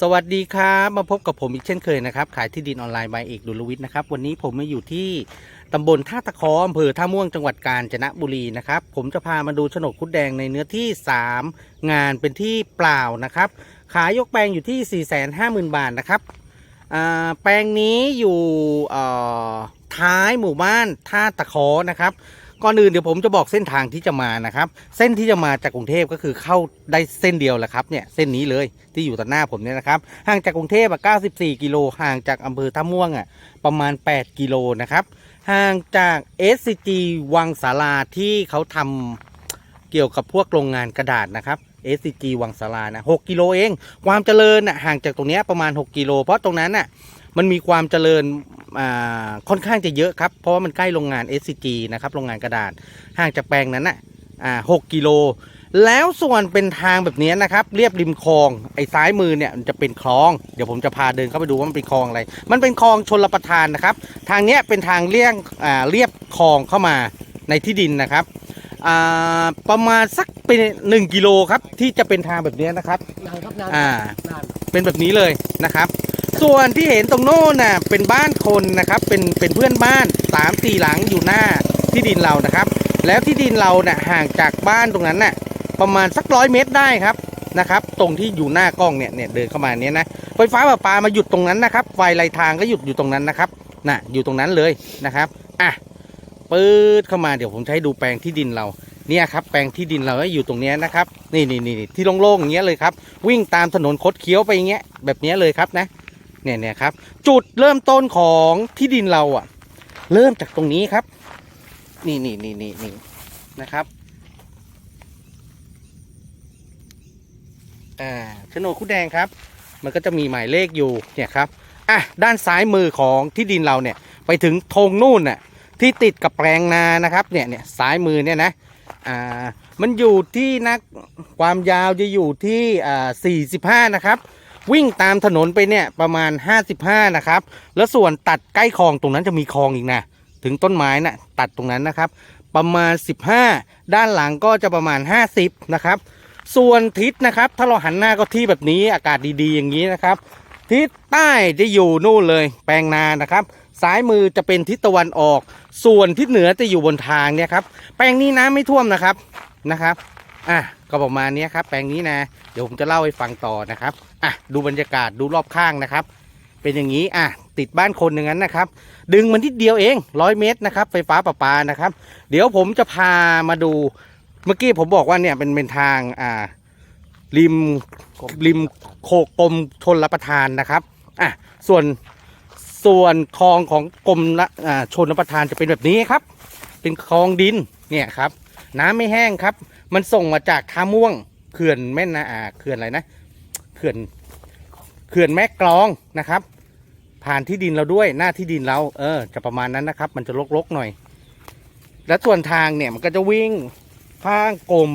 สวัสดีครับ มาพบกับผมอีกเช่นเคยนะครับ ขายที่ดินออนไลน์ใบเอกดุลวิทย์นะครับ วันนี้ผมมาอยู่ที่ตำบลท่าตะคออำเภอท่าม่วงจังหวัดกาญจนบุรีนะครับ ผมจะพามาดูโฉนดคุดแดงในเนื้อที่ 3 งานเป็นที่เปล่านะครับ ขายยกแปลงอยู่ที่ 450,000 บาทนะครับแปลงนี้อยู่ท้ายหมู่บ้านท่าตะคอนะครับ ก่อนอื่นเดี๋ยวผมจะบอกเส้นทางที่จะมานะครับ เส้นที่จะมาจากกรุงเทพก็คือเข้าได้เส้นเดียวแหละครับเนี่ยเส้นนี้เลยที่อยู่ต่อหน้าผมเนี่ยนะครับห่างจากกรุงเทพอะ94 กิโลห่างจากอำเภอท่าม่วงอะประมาณ 8 กิโลนะครับห่างจาก SCG วังสาราที่เขาทำเกี่ยวกับพวกโรงงานกระดาษนะครับ SCG วังสารานะ6กิโลเอง ความเจริญอะห่างจากตรงนี้ประมาณ 6 กิโล เพราะตรงนั้นอะ มันมีความเจริญอ่าค่อนข้างจะเยอะครับ เพราะว่ามันใกล้โรงงาน SCG นะครับ โรงงานกระดาษ ห่างจากแปลงนั้นน่ะอ่า6กิโล แล้วส่วนเป็นทางแบบนี้นะครับ เรียบริมคลอง ไอ้ซ้ายมือเนี่ยมันจะเป็นคลอง เดี๋ยวผมจะพาเดินเข้าไปดูว่ามันเป็นคลองอะไร มันเป็นคลองชนรประทานนะครับ ทางเนี้ยเป็นทางเลี่ยงอ่าเรียบคลองเข้ามาในที่ดินนะครับอ่าประมาณสักเป็นหนึ่งกิโลครับที่จะเป็นทางแบบนี้นะครับนานครับนานอ่านานเป็นแบบนี้เลยนะครับ ส่วนที่เห็นตรงโน้นน่ะเป็นบ้านคนนะครับ เป็นเป็นเพื่อนบ้านสามสี่หลังอยู่หน้าที่ดินเรานะครับ แล้วที่ดินเราน่ะห่างจากบ้านตรงนั้นน่ะประมาณสักร้อยเมตรได้ครับนะครับ ตรงที่อยู่หน้ากล้องเนี่ยเนี่ยเดินเข้ามาเนี้ยนะไฟฟ้าประปามาหยุดตรงนั้นนะครับไฟไหลทางก็หยุดอยู่ตรงนั้นนะครับน่ะอยู่ตรงนั้นเลยนะครับอะปื๊ดเข้ามาเดี๋ยวผมให้ดูแปลงที่ดินเราเนี่ยครับแปลงที่ดินเราอยู่ตรงเนี้ยนะครับนี่นี่นี่ที่โล่งๆอย่างเงี้ยเลยครับวิ่งตามถนนคดเคี้ยวไปอย่างเงี้ยแบบเนี้ยเลยครับนะ เนี่ยเนี่ยครับ จุดเริ่มต้นของที่ดินเราอะ เริ่มจากตรงนี้ครับ นี่นี่นี่นี่นี่นะครับอ่าโฉนดคุดแดงครับ มันก็จะมีหมายเลขอยู่เนี่ยครับอะด้านซ้ายมือของที่ดินเราเนี่ยไปถึงธงนู่นน่ะที่ติดกับแปลงนานะครับเนี่ยเนี่ยซ้ายมือเนี่ยนะอ่ามันอยู่ที่นักความยาวจะอยู่ที่อ่า45 นะครับ วิ่งตามถนนไปเนี่ยประมาณ 55 นะครับ แล้วส่วนตัดใกล้คลองตรงนั้นจะมีคลองอีกนะ ถึงต้นไม้นะ่ะตัดตรงนั้นนะครับ ประมาณ 15 ด้านหลังก็จะประมาณ 50 นะครับ ส่วนทิศนะครับ ถ้าเราหันหน้าก็ที่แบบนี้อากาศดีๆ อย่างนี้นะครับ ทิศใต้จะอยู่นู่นเลย แปลงนานะครับซ้ายมือจะเป็นทิศตะวันออก ส่วนทิศเหนือจะอยู่บนทางเนี่ยครับ แปลงนี้น้ำไม่ท่วมนะครับนะครับ อะก็ประมาณนี้ครับแปลงนี้นะ เดี๋ยวผมจะเล่าให้ฟังต่อนะครับอะดูบรรยากาศดูรอบข้างนะครับ เป็นอย่างนี้อะติดบ้านคนอย่างนั้นนะครับ ดึงมันนิดเดียวเองร้อยเมตรนะครับ ไฟฟ้าประปานะครับ เดี๋ยวผมจะพามาดู เมื่อกี้ผมบอกว่าเนี่ยเป็นเป็นทางอ่าริมริมโคกกรมชนรับประทานนะครับอะส่วนส่วนคลองของกรมละอ่าชนรับประทานจะเป็นแบบนี้ครับ เป็นคลองดินเนี่ยครับ น้ำไม่แห้งครับ มันส่งมาจากท่าม่วง เขื่อนแม่นาอ่าเขื่อนอะไรนะเขื่อนเขื่อนแม่กลองนะครับ ผ่านที่ดินเราด้วยหน้าที่ดินเรา เออ จะประมาณนั้นนะครับ มันจะลกๆหน่อย และส่วนทางเนี่ยมันก็จะวิ่งข้างกรม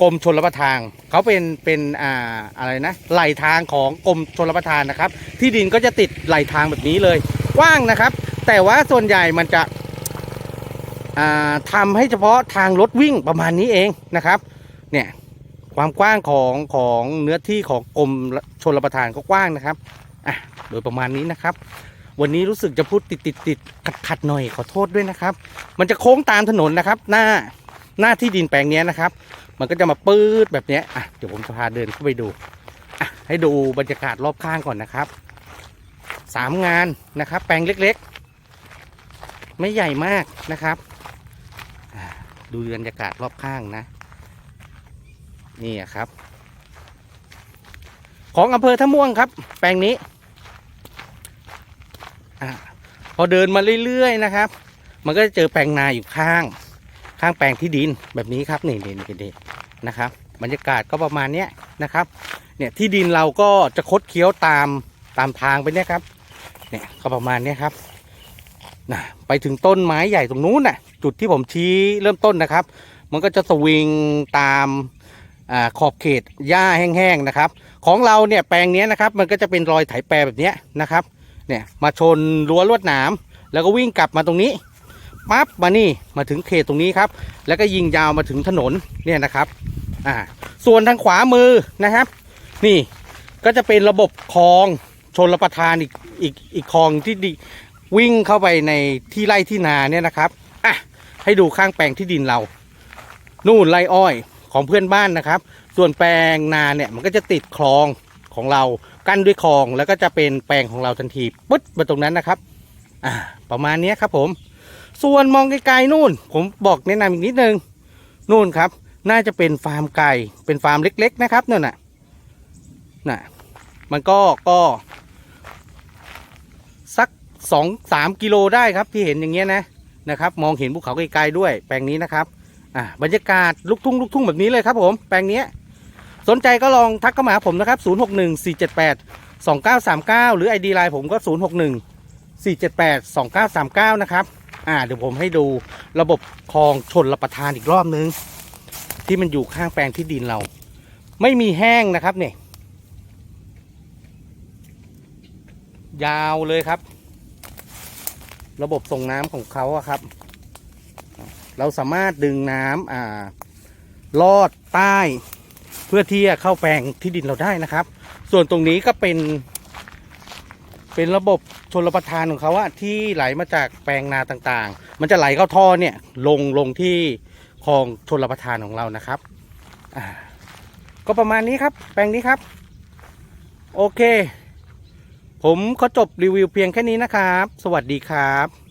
กรมชนรับประทานเขาเป็นเป็นอ่าอะไรนะไหลทางของกรมชนรับประทานนะครับ ที่ดินก็จะติดไหลทางแบบนี้เลยกว้างนะครับ แต่ว่าส่วนใหญ่มันจะ ทำให้เฉพาะทางรถวิ่งประมาณนี้เองนะครับเนี่ยความกว้างของของเนื้อที่ของกรมชนรับประทานก็กว้างนะครับอะโดยประมาณนี้นะครับ วันนี้รู้สึกจะพูดติดติดติดขัดขัดหน่อยขอโทษด้วยนะครับ มันจะโค้งตามถนนนะครับ หน้าหน้าที่ดินแปลงนี้นะครับ มันก็จะมาปื๊ดแบบนี้อะเดี๋ยวผมจะพาเดินเข้าไปดูอะให้ดูบรรยากาศรอบข้างก่อนนะครับสามงานนะครับ แปลงเล็กๆ ไม่ใหญ่มากนะครับ ดูบรรยากาศรอบข้างนะ นี่ครับ ของอำเภอท่าม่วงครับ แปลงนี้อะพอเดินมาเรื่อยๆนะครับ มันก็จะเจอแปลงนาอยู่ข้าง ข้างแปลงที่ดินแบบนี้ครับนี่นี่นี่นี่นะครับ บรรยากาศก็ประมาณเนี้ยนะครับ เนี่ยที่ดินเราก็จะคดเคี้ยวตามตามทางไปเนี่ยครับ เนี่ยก็ประมาณเนี้ยครับ นะไปถึงต้นไม้ใหญ่ตรงนู้นน่ะ จุดที่ผมชี้เริ่มต้นนะครับ มันก็จะสวิงตามอขอบเขตหญ้าแห้งๆนะครับ ของเราเนี่ยแปลงนี้นะครับ มันก็จะเป็นรอยไถแปรแบบนี้นะครับ เนี่ยมาชนรั้วลวดหนาม แล้วก็วิ่งกลับมาตรงนี้ปั๊บมานี่มาถึงเขตตรงนี้ครับ แล้วก็ยิงยาวมาถึงถนนเนี่ยนะครับอ่าส่วนทางขวามือนะครับ นี่ก็จะเป็นระบบคลองชนรประทานอีกอีกอีกคลองที่ดิ วิ่งเข้าไปในที่ไร่ที่นาเนี่ยนะครับอะให้ดูข้างแปลงที่ดินเรา นู่นไร่อ้อยของเพื่อนบ้านนะครับ ส่วนแปลงนาเนี่ยมันก็จะติดคลองของเรากั้นด้วยคลองแล้วก็จะเป็นแปลงของเราทันทีปึ๊ดมาตรงนั้นนะครับ อ่า ประมาณนี้ครับผม ส่วนมองไกลๆนู่น ผมบอกแนะนำอีกนิดนึงนู่นครับ น่าจะเป็นฟาร์มไก่เป็นฟาร์มเล็ก ๆ นะครับนั่นน่ะน่ะมันก็ก็ สองสามกิโลได้ครับที่เห็นอย่างเงี้ยนะนะครับ มองเห็นภูเขาไกลๆด้วย แปลงนี้นะครับอ่าบรรยากาศลูกทุ่งลูกทุ่งแบบนี้เลยครับผมแปลงเนี้ยสนใจก็ลองทักเข้ามาหาผมนะครับ 0 6 1 4 7 8 2 9 3 9 หรือ ID ไลน์ผมก็ 0 6 1 4 7 8 2 9 3 9 นะครับอ่าเดี๋ยวผมให้ดูระบบคลองชนรับประทานอีกรอบนึง ที่มันอยู่ข้างแปลงที่ดินเรา ไม่มีแห้งนะครับเนี่ยยาวเลยครับ ระบบส่งน้ำของเขาอะครับ เราสามารถดึงน้ำอ่าลอดใต้เพื่อที่จะเข้าแปลงที่ดินเราได้นะครับ ส่วนตรงนี้ก็เป็น เป็นระบบชนรประทานของเขาอะที่ไหลมาจากแปลงนาต่างๆ มันจะไหลเข้าท่อเนี่ยลงลงที่คลองชนรประทานของเรานะครับก็ประมาณนี้ครับ แปลงนี้ครับ โอเค ผมขอจบรีวิวเพียงแค่นี้นะครับ สวัสดีครับ